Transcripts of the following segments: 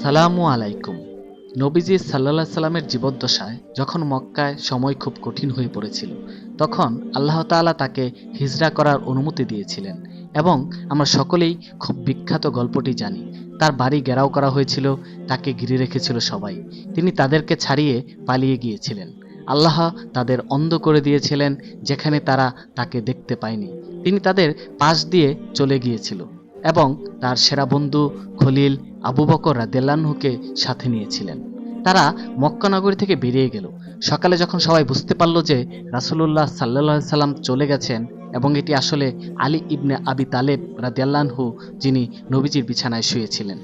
আসসালামু আলাইকুম। নবীজি সাল্লাহ সাল্লামের জীবদ্দশায় যখন মক্কায় সময় খুব কঠিন হয়ে পড়েছিল, তখন আল্লাহ তাআলা তাকে হিজরা করার অনুমতি দিয়েছিলেন এবং আমরা সকলেই খুব বিখ্যাত গল্পটি জানি। তার বাড়ি ঘেরাও করা হয়েছিল, তাকে ঘিরে রেখেছিল সবাই। তিনি তাদেরকে ছাড়িয়ে পালিয়ে গিয়েছিলেন। আল্লাহ তাদের অন্ধ করে দিয়েছিলেন, যেখানে তারা তাকে দেখতে পায়নি। তিনি তাদের পাশ দিয়ে চলে গিয়েছিল। এবং তার সেরা বন্ধু খলিল আবু বকর রাদেল্লাহুকে সাথে নিয়েছিলেন। তারা মক্কা নগরী থেকে বেরিয়ে গেল। সকালে যখন সবাই বুঝতে পারল যে রাসুলুল্লাহ সাল্লাহ সাল্লাম চলে গেছেন এবং এটি আসলে আলী ইবনে আবি তালেব রাদিয়াল্লাহু যিনি নবীজির বিছানায় শুয়েছিলেন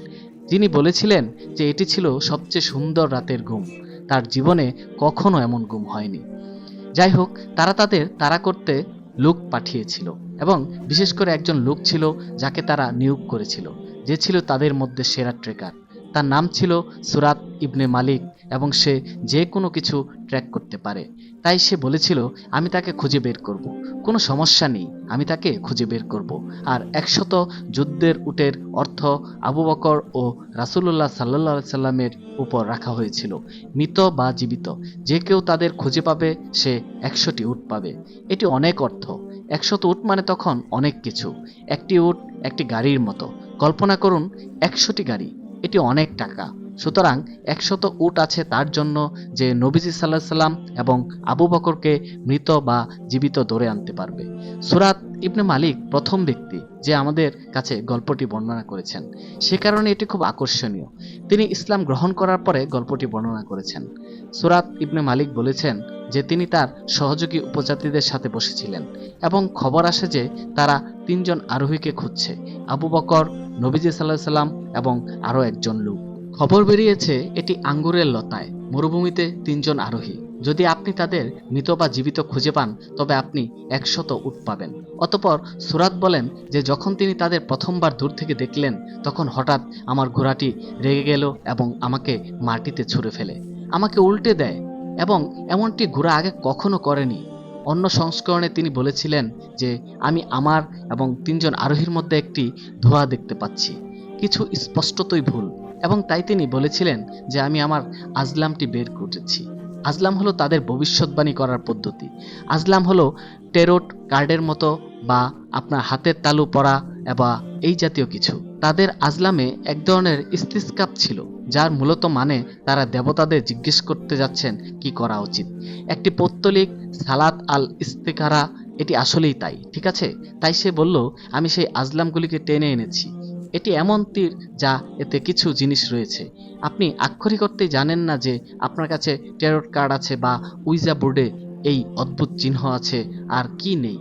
যিনি বলেছিলেন যে এটি ছিল সবচেয়ে সুন্দর রাতের ঘুম। তার জীবনে কখনো এমন ঘুম হয়নি। যাই হোক, তারা তাদের তাড়া করতে লোক পাঠিয়েছিল এবং বিশেষ করে একজন লোক ছিল যাকে তারা নিয়োগ করেছিল, যে ছিল তাদের মধ্যে সেরা ট্রেকার। তার নাম ছিল সুরাত ইবনে মালিক এবং সে যে কোনো কিছু ট্র্যাক করতে পারে। তাই সে বলেছিল, আমি তাকে খুঁজে বের করব। কোনো সমস্যা নেই, আমি তাকে খুঁজে বের করব। আর একশত যুদ্ধের উটের অর্থ আবু বকর ও রাসুল্লাহ সাল্লাহ সাল্লামের উপর রাখা হয়েছিল। মৃত বা জীবিত, যে কেউ তাদের খুঁজে পাবে, সে একশোটি উট পাবে। এটি অনেক অর্থ। একশত উট মানে তখন অনেক কিছু। একটি উট একটি গাড়ির মতো। কল্পনা করুন, একশোটি গাড়ি। এটি অনেক টাকা। সুতরাং একশত উট আছে তার জন্য যে নবীজি সাল্লাহ সাল্লাম এবং আবু বকরকে মৃত বা জীবিত ধরে আনতে পারবে। সুরাত ইবনে মালিক প্রথম ব্যক্তি যে আমাদের কাছে গল্পটি বর্ণনা করেছেন। সে কারণে এটি খুব আকর্ষণীয়। তিনি ইসলাম গ্রহণ করার পরে গল্পটি বর্ণনা করেছেন। সুরাত ইবনে মালিক বলেছেন যে তিনি তার সহযোগী উপজাতিদের সাথে বসেছিলেন এবং খবর আসে যে তারা তিনজন আরোহীকে খুঁজছে, আবু বকর, নবীজি সাল্লাহ সাল্লাম এবং আরও একজন লোক। খবর বেরিয়েছে এটি আঙ্গুরের লতায়, মরুভূমিতে তিনজন আরোহী। যদি আপনি তাদের মৃত বা জীবিত খুঁজে পান, তবে আপনি একশত উট পাবেন। অতপর সুরাত বলেন যে, যখন তিনি তাদের প্রথমবার দূর থেকে দেখলেন, তখন হঠাৎ আমার ঘোড়াটি রেগে গেল এবং আমাকে মাটিতে ছুঁড়ে ফেলে। আমাকে উল্টে দেয় এবং এমনটি ঘোড়া আগে কখনো করেনি। অন্য সংস্করণে তিনি বলেছিলেন যে, আমি আমার এবং তিনজন আরোহীর মধ্যে একটি ধোঁয়া দেখতে পাচ্ছি। কিছু স্পষ্টতই ভুল। এবং তাই তিনি বলেছিলেন যে আমি আমার আজলামটি বের করেছি। আজলাম হলো তাদের ভবিষ্যৎবাণী করার পদ্ধতি। আজলাম হলো টেরোট কার্ডের মতো বা আপনার হাতের তালু পরা বা এই জাতীয় কিছু। তাদের আজলামে এক ধরনের ইস্তিস্কাপ ছিল, যার মূলত মানে তারা দেবতাদের জিজ্ঞেস করতে যাচ্ছেন, কি করা উচিত? একটি পৌত্তলিক সালাত আল ইস্তেকারা, এটি আসলেই তাই, ঠিক আছে? তাই সে বলল, আমি সেই আজলামগুলিকে টেনে এনেছি। এটি এমন তীর যা এতে কিছু জিনিস রয়েছে। আপনি আক্ষরিক অর্থে জানেন না যে আপনার কাছে টেরট কার্ড আছে বা উইজা বোর্ডে এই অদ্ভুত চিহ্ন আছে আর কি নেই।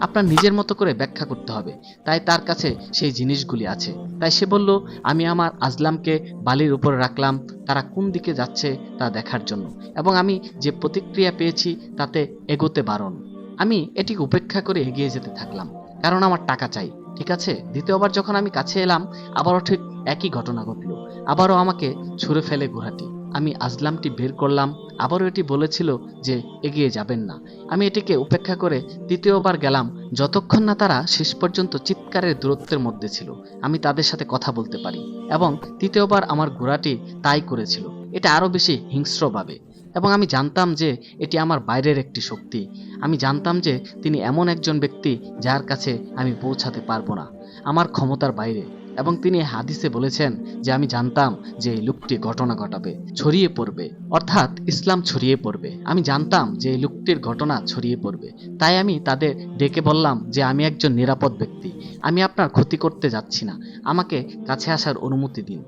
আপনার নিজের মতো করে ব্যাখ্যা করতে হবে। তাই তার কাছে সেই জিনিসগুলি আছে। তাই সে বলল, আমি আমার আজলামকে বালির উপরে রাখলাম। তারা কোন দিকে যাচ্ছে তা দেখার জন্য। এবং আমি যে প্রতিক্রিয়া পেয়েছি তাতে এগোতে বারণ। আমি এটি উপেক্ষা করে এগিয়ে যেতে থাকলাম। কারণ আমার টাকা চাই। ঠিক আছে? দ্বিতীয়বার যখন আমি কাছে এলাম, আবারও ঠিক একই ঘটনা ঘটল। আবারও আমাকে ছুঁড়ে ফেলে ঘোড়াটি আমি আজলামটি বের করলাম। আবারও এটি বলেছিল যে এগিয়ে যাবেন না। আমি এটিকে উপেক্ষা করে তৃতীয়বার গেলাম, যতক্ষণ না তারা শেষ পর্যন্ত চিৎকারের দূরত্বের মধ্যে ছিল। আমি তাদের সাথে কথা বলতে পারি এবং তৃতীয়বার আমার ঘোড়াটি তাই করেছিল। এটা আরও বেশি হিংস্রভাবে। এবং আমি জানতাম যে এটি আমার বাইরের একটি শক্তি। আমি জানতাম যে তিনি এমন একজন ব্যক্তি যার কাছে আমি পৌঁছাতে পারব না, আমার ক্ষমতার বাইরে। এবং তিনি হাদিসে বলেছেন যে আমি জানতাম যে এই লোকটি ঘটনা ঘটাবে, ছড়িয়ে পড়বে, অর্থাৎ ইসলাম ছড়িয়ে পড়বে। আমি জানতাম যে এই লোকটির ঘটনা ছড়িয়ে পড়বে। তাই আমি তাদের ডেকে বললাম যে আমি একজন নিরাপদ ব্যক্তি, আমি আপনার ক্ষতি করতে যাচ্ছি না, আমাকে কাছে আসার অনুমতি দিন।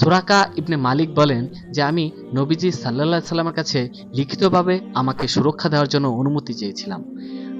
সুরাকা ইবনে মালিক বলেন যে আমি নবীজি সাল্লা সাল্লামের কাছে লিখিতভাবে আমাকে সুরক্ষা দেওয়ার জন্য অনুমতি চেয়েছিলাম।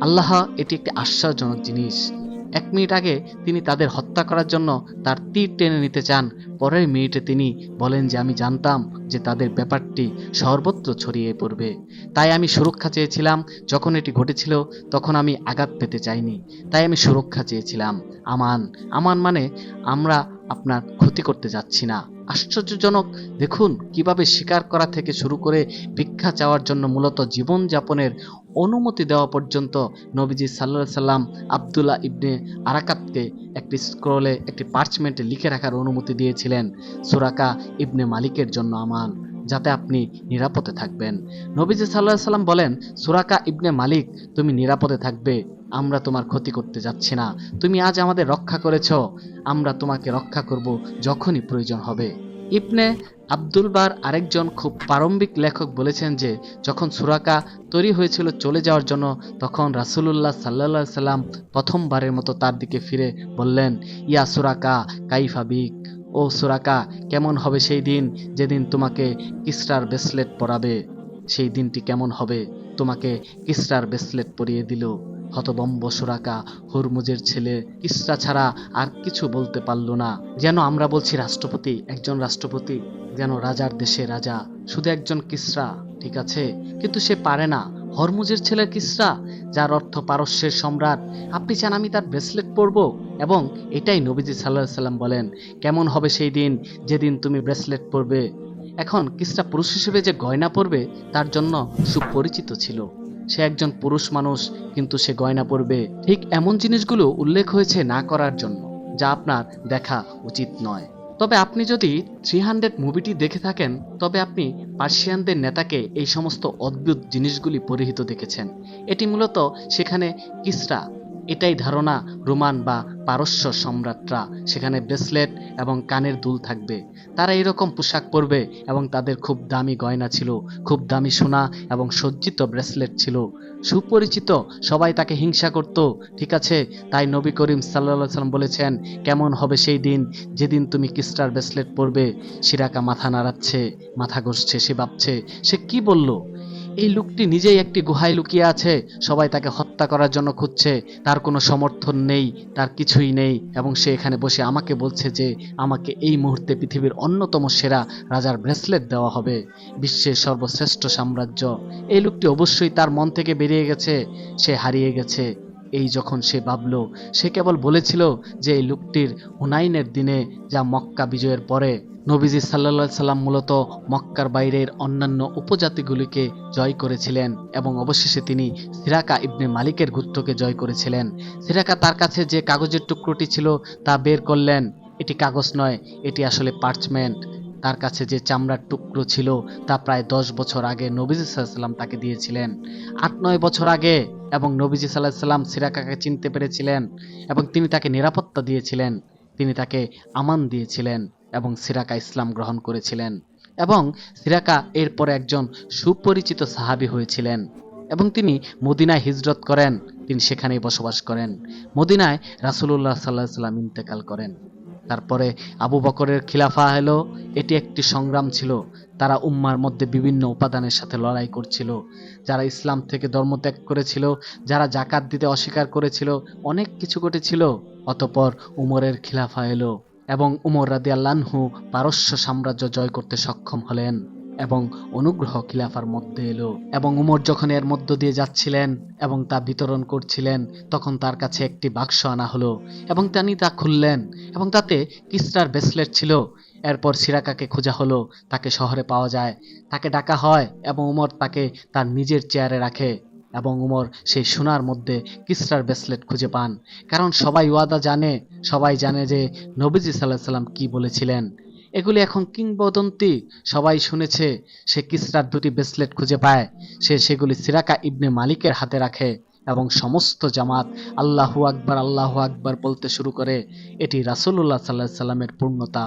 আল্লাহ এটি একটি আশ্চর্যজনক জিনিস। এক মিনিট আগে তিনি তাদের হত্যা করার জন্য তার তীর টেনে নিতে চান, পরের মিনিটে তিনি বলেন যে আমি জানতাম যে তাদের ব্যাপারটি সর্বত্র ছড়িয়ে পড়বে। তাই আমি সুরক্ষা চেয়েছিলাম, যখন এটি ঘটেছিল তখন আমি আঘাত পেতে চাইনি। তাই আমি সুরক্ষা চেয়েছিলাম। আমান আমান মানে আমরা আপনার ক্ষতি করতে যাচ্ছি না। আশ্চর্যজনক। দেখুন, কীভাবে শিকার করা থেকে শুরু করে ভিক্ষা চাওয়ার জন্য মূলত জীবনযাপনের অনুমতি দেওয়া পর্যন্ত নবীজি সাল্লা সাল্লাম আবদুল্লাহ ইবনে আরাকাতকে একটি স্ক্রলে, একটি পার্চমেন্টে লিখে রাখার অনুমতি দিয়েছিলেন সুরাকা ইবনে মালিকের জন্য আমান, যাতে আপনি নিরাপদে থাকবেন। নবীজি সাল্লাহ সাল্লাম বলেন সুরাকা ইবনে মালিক, তুমি নিরাপদে থাকবে। আমরা তোমার ক্ষতি করতে যাচ্ছি না। তুমি আজ আমাদের রক্ষা করেছ। আমরা তোমাকে রক্ষা করব যখনই প্রয়োজন হবে। ইবনে আব্দুল বার আরেকজন খুব প্রারম্ভিক লেখক বলেছেন যে, যখন সুরাকা তৈরি হয়েছিল চলে যাওয়ার জন্য, তখন রাসুলুল্লাহ সাল্লা সাল্লাম প্রথমবারের মতো তার দিকে ফিরে বললেন, ইয়া সুরাকা কাইফাবিক ও সুরাকা, কেমন হবে সেই দিন যেদিন তোমাকে কিসরার ব্রেসলেট পরাবে? সেই দিনটি কেমন হবে? তোমাকে কিসরার ব্রেসলেট পরিয়ে দিল। হতবম্ব সুরাকা, হুরমুজের ছেলে কিসরা ছাড়া আর কিছু বলতে পারল না। যেন আমরা বলছি রাষ্ট্রপতি, একজন রাষ্ট্রপতি, যেন রাজার দেশে রাজা। শুধু একজন কিসরা, ঠিক আছে? কিন্তু সে পারে না। হরমুজের ছেলে কিসরা, যার অর্থ পারস্যের সম্রাট। আপনি চান আমি তার ব্রেসলেট পরব? এবং এটাই নবীজি সাল্লাহ সাল্লাম বলেন, কেমন হবে সেই দিন, যেদিন তুমি ব্রেসলেট পরবে? এখন কিসরা পুরুষ হিসেবে যে গয়না পরবে, তার জন্য সুপরিচিত ছিল। সে একজন পুরুষ মানুষ, কিন্তু সে গয়না পরবে। ঠিক এমন জিনিসগুলো উল্লেখ হয়েছে না করার জন্য, যা আপনার দেখা উচিত নয়। তবে আপনি যদি থ্রি হান্ড্রেড মুভিটি দেখে থাকেন, তবে আপনি পার্সিয়ানদের নেতাকে এই সমস্ত অদ্ভুত জিনিসগুলি পরিহিত দেখেছেন। এটি মূলত সেখানে কিসরা এটাই ধারণা রোমান বা পারস্য সম্রাটরা। সেখানে ব্রেসলেট এবং কানের দুল থাকবে। তারা এরকম পোশাক পরবে এবং তাদের খুব দামি গয়না ছিল, খুব দামি সোনা এবং সজ্জিত ব্রেসলেট ছিল। সুপরিচিত, সবাই তাকে হিংসা করত। ঠিক আছে, তাই নবী করিম সাল্লা সাল্লাম বলেছেন, কেমন হবে সেই দিন যেদিন তুমি কিস্টার ব্রেসলেট পরবে? সিরাকা মাথা নাড়াচ্ছে, মাথা ঘষছে, সে ভাবছে, সে কি বলল? এই লোকটি নিজেই একটি গুহায় লুকিয়ে আছে। সবাই তাকে হত্যা করার জন্য খুঁজছে। তার কোনো সমর্থন নেই, তার কিছুই নেই এবং সে এখানে বসে আমাকে বলছে যে আমাকে এই মুহূর্তে পৃথিবীর অন্যতম সেরা রাজার ব্রেসলেট দেওয়া হবে, বিশ্বের সর্বশ্রেষ্ঠ সাম্রাজ্য। এই লোকটি অবশ্যই তার মন থেকে বেরিয়ে গেছে। সে হারিয়ে গেছে। এই যখন সে ভাবল, সে কেবল বলেছিল যে এই লোকটির হুনাইনের দিনে যা মক্কা বিজয়ের পরে নবীজি সাল্লা সাল্লাম মূলত মক্কার বাইরের অন্যান্য উপজাতিগুলিকে জয় করেছিলেন এবং অবশেষে তিনি সিরাকা ইবনে মালিকের গুত্রকে জয় করেছিলেন। সিরাকা তার কাছে যে কাগজের টুকরোটি ছিল তা বের করলেন। এটি কাগজ নয়, এটি আসলে পার্চমেন্ট। তার কাছে যে চামড়ার টুকরো ছিল তা প্রায় দশ বছর আগে নবীজি সাল্লাম তাকে দিয়েছিলেন। আট নয় বছর আগে এবং নবীজি সাল্লাহ সাল্লাম সিরাকাকে চিনতে পেরেছিলেন এবং তিনি তাকে নিরাপত্তা দিয়েছিলেন। তিনি তাকে আমান দিয়েছিলেন। এবং সিরাকা ইসলাম গ্রহণ করেছিলেন এবং সিরাকা এরপর একজন সুপরিচিত সাহাবি হয়েছিলেন এবং তিনি মদিনায় হিজরত করেন, তিনি সেখানেই বসবাস করেন। মদিনায় রাসুলুল্লাহ সাল্লাহ সাল্লাম ইন্তেকাল করেন। তারপরে আবু বকরের খিলাফা এলো, এটি একটি সংগ্রাম ছিল। তারা উম্মার মধ্যে বিভিন্ন উপাদানের সাথে লড়াই করছিল। যারা ইসলাম থেকে ধর্মত্যাগ করেছিল, যারা জাকাত দিতে অস্বীকার করেছিল, অনেক কিছু ঘটেছিল। অতপর উমরের খিলাফা এলো। এবং উমর রাদি আল্লাহু পারস্য সাম্রাজ্য জয় করতে সক্ষম হলেন এবং অনুগ্রহ খিলাফার মধ্যে এলো। এবং উমর যখন এর মধ্য দিয়ে যাচ্ছিলেন এবং তা বিতরণ করছিলেন, তখন তার কাছে একটি বাক্স আনা হলো এবং তিনি তা খুললেন এবং তাতে কিসরার ব্রেসলেট ছিল। এরপর সিরাকাকে খোঁজা হলো, তাকে শহরে পাওয়া যায়, তাকে ডাকা হয় এবং উমর তাকে তার নিজের চেয়ারে রাখে। এবং উমর সেই সোনার মধ্যে কিসরার ব্রেসলেট খুঁজে পান। কারণ সবাই ওয়াদা জানে, সবাই জানে যে নবীজি সাল্লাহ সাল্লাম কি বলেছিলেন। এগুলি এখন কিংবদন্তি। সবাই শুনেছে, সে কিসরার দুটি ব্রেসলেট খুঁজে পায়। সে সেগুলি সিরাকা ইবনে মালিকের হাতে রাখে এবং সমস্ত জামাত আল্লাহু আকবার আল্লাহু আকবার বলতে শুরু করে। এটি রাসূলুল্লাহ সাল্লাহ সাল্লামের পূর্ণতা।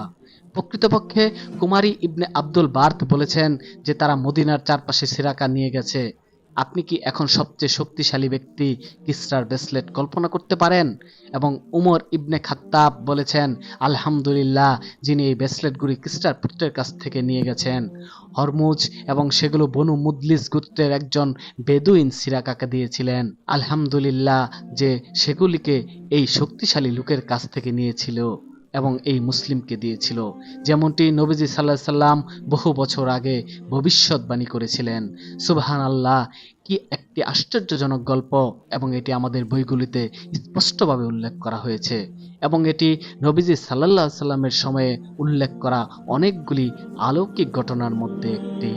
প্রকৃতপক্ষে কুমারী ইবনে আব্দুল বার্থ বলেছেন যে তারা মদিনার চারপাশে সিরাকা নিয়ে গেছে। আপনি কি এখন সবচেয়ে শক্তিশালী ব্যক্তি কিসরার ব্রেসলেট কল্পনা করতে পারেন? এবং উমর ইবনে খাত্তাব বলেছেন, আলহামদুলিল্লাহ, যিনি এই ব্রেসলেটগুলি কিসরার পুত্রের কাছ থেকে নিয়ে গেছেন। হরমুজ এবং সেগুলো বনু মুদলিস গোত্রের একজন বেদুইন সিরাকাকে দিয়েছিলেন। আলহামদুলিল্লাহ যে সেগুলিকে এই শক্তিশালী লোকের কাছ থেকে নিয়েছিল। এবং এই মুসলিমকে দিয়েছিল, যেমনটি নবীজি সাল্লাহ সাল্লাম বহু বছর আগে ভবিষ্যৎবাণী করেছিলেন। সুবহান আল্লাহ কি একটি আশ্চর্যজনক গল্প এবং এটি আমাদের বইগুলিতে স্পষ্টভাবে উল্লেখ করা হয়েছে এবং এটি নবীজি সাল্লাহ সাল্লামের সময়ে উল্লেখ করা অনেকগুলি অলৌকিক ঘটনার মধ্যে একটি।